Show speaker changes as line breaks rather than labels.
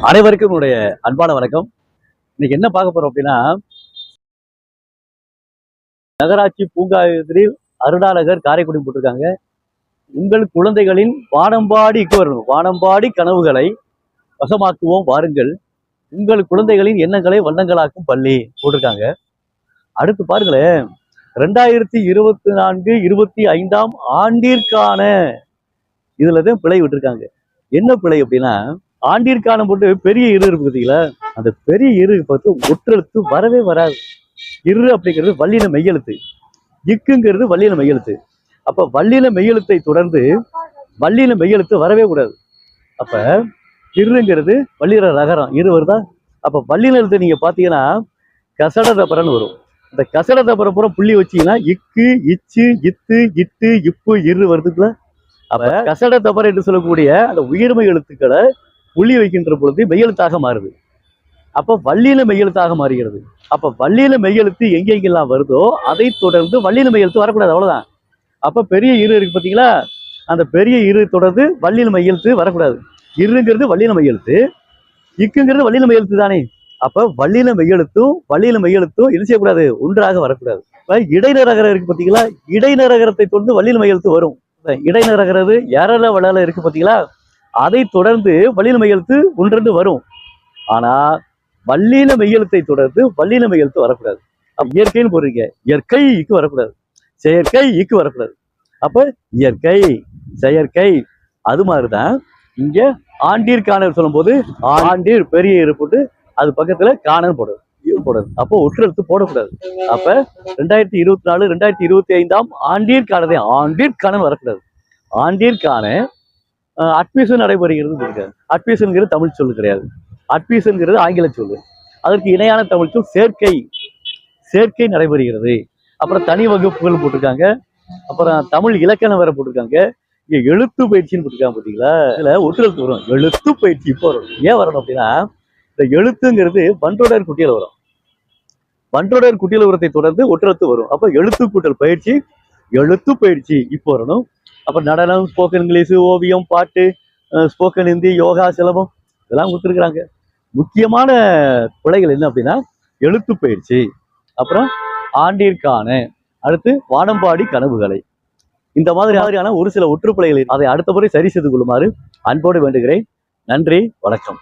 அனைவருக்கும் என்னுடைய அன்பான வணக்கம். இன்னைக்கு என்ன பார்க்க போறோம் அப்படின்னா நகராட்சி பூங்கா எதிரில் அருணாநகர் காரைக்குடி போட்டிருக்காங்க. உங்கள் குழந்தைகளின் வானம்பாடி வரணும். வானம்பாடி கனவுகளை வசமாக்குவோம் வாருங்கள். உங்கள் குழந்தைகளின் எண்ணங்களை வண்ணங்களாக்கும் பள்ளி போட்டிருக்காங்க. அடுத்து பாருங்களேன். ரெண்டாயிரத்தி இருபத்தி நான்கு இருபத்தி ஐந்தாம் ஆண்டிற்கான இதுல தான் பிழை விட்டுருக்காங்க. என்ன பிழை அப்படின்னா ஆண்டிற்கான போட்டு பெரிய இரு இருக்கு பார்த்தீங்களா அந்த பெரிய இரு பார்த்து ஒற்றெழுத்து வரவே வராது. இரு அப்படிங்கிறது வள்ளின மெய்யெழுத்து. இக்குங்கிறது வள்ளின மெய்யெழுத்து. அப்ப வள்ளின மெய்யெழுத்தை தொடர்ந்து வள்ளின மெய்யெழுத்து வரவே கூடாது. அப்ப இருங்கிறது வள்ளிர ரகரம். இரு வருதா? அப்ப வள்ளின எழுத்து நீங்க பாத்தீங்கன்னா கசட தப்பரன்னு வரும். இந்த கசட தப்பர புறம் புள்ளி வச்சீங்கன்னா இக்கு இச்சு இத்து இட்டு இப்பு இரு வருதுங்களா? அப்ப கசட தப்பர என்று சொல்லக்கூடிய அந்த உயிர்மை எழுத்துக்களை புள்ளி வைக்கின்ற பொழுது மெய்யெழுத்தாக மாறுது. அப்ப வல்லின மெய்யெழுத்தாக மாறுகிறது. அப்ப வல்லின மெய்யெழுத்து எங்கெங்கெல்லாம் வருதோ அதை தொடர்ந்து வல்லின மெய்யெழுத்து வரக்கூடாது அவ்வளவுதான். அப்ப பெரிய இரு இருக்கு பாத்தீங்களா? அந்த பெரிய இரு தொடர்ந்து வல்லின மெய்யெழுத்து வரக்கூடாது. இருங்கிறது வல்லின மெய்யெழுத்து இக்குங்கிறது வல்லின மெய்யெழுத்து தானே. அப்ப வல்லின மெய்யெழுத்தும் வல்லின மெய்யெழுத்தும் என்ன செய்யக்கூடாது? ஒன்றாக வரக்கூடாது. இப்ப இடைநிறகரம் இருக்கு பாத்தீங்களா? இடைநிறகரத்தை தொடர்ந்து வல்லின மெய்யெழுத்து வரும். இடைநிறகிறது எரல வளல இருக்கு பார்த்தீங்களா அதை தொடர்ந்து வல்லின மெய்யெழுத்து ஒன்றென்று வரும். ஆனா வல்லின மெய்யெழுத்தை தொடர்ந்து வல்லின மெய்யெழுத்து வரக்கூடாது. இயற்கைன்னு போடுறீங்க. இயற்கை இக்கு வரக்கூடாது. செயற்கை இக்கு வரக்கூடாது. அப்ப இயற்கை செயற்கை. அது மாதிரிதான் இங்க ஆண்டீர் சொல்லும்போது ஆண்டீர் பெரிய இரு போட்டு அது பக்கத்துல காணல் போடுது இரு போடுது அப்போ ஒற்றெழுத்து போடக்கூடாது. அப்ப ரெண்டாயிரத்தி இருபத்தி நாலு ரெண்டாயிரத்தி இருபத்தி ஐந்தாம் ஆண்டீர்கானதே ஆண்டிற்கான வரக்கூடாது. ஆண்டிற்கான அட்மிஷன் நடைபெறுகிறது இருக்கு அட்மிஷன்ங்கிறது தமிழ் சொல்லு கிடையாது. அட்மிஷன்கிறது ஆங்கில சொல்லு அதற்கு இணையான தமிழ் சொல் சேர்க்கை. சேர்க்கை நடைபெறுகிறது. அப்புறம் தனி வகுப்புகள் போட்டிருக்காங்க. அப்புறம் தமிழ் இலக்கணம் வேற போட்டிருக்காங்க. இங்க எழுத்து பயிற்சின்னு போட்டிருக்காங்க பார்த்தீங்களா இதுல ஒற்றெழுத்து வரும். எழுத்து பயிற்சி இப்போ வரும். ஏன் வரணும் அப்படின்னா இந்த எழுத்துங்கிறது பன்றோடர் குட்டியில் வரும். பன்றோடர் குட்டியில உரத்தை தொடர்ந்து ஒற்றெழுத்து வரும். அப்போ எழுத்து கூட்டல் பயிற்சி எழுத்து பயிற்சி இப்போ வரணும். அப்போ நடனம் ஸ்போக்கன் இங்கிலீஷு ஓவியம் பாட்டு ஸ்போக்கன் ஹிந்தி யோகா சிலபம் இதெல்லாம் கொடுத்துருக்குறாங்க. முக்கியமான பிழைகள் என்ன அப்படின்னா எழுத்து பயிற்சி. அப்புறம் ஆண்டிற்கான அடுத்து வானம்பாடி கனவுகளை. இந்த மாதிரி மாதிரியான ஒரு சில ஒற்றுப்பிழைகள் அதை அடுத்த முறை சரி செய்து கொள்ளுமாறு அன்போடு வேண்டுகிறேன். நன்றி வணக்கம்.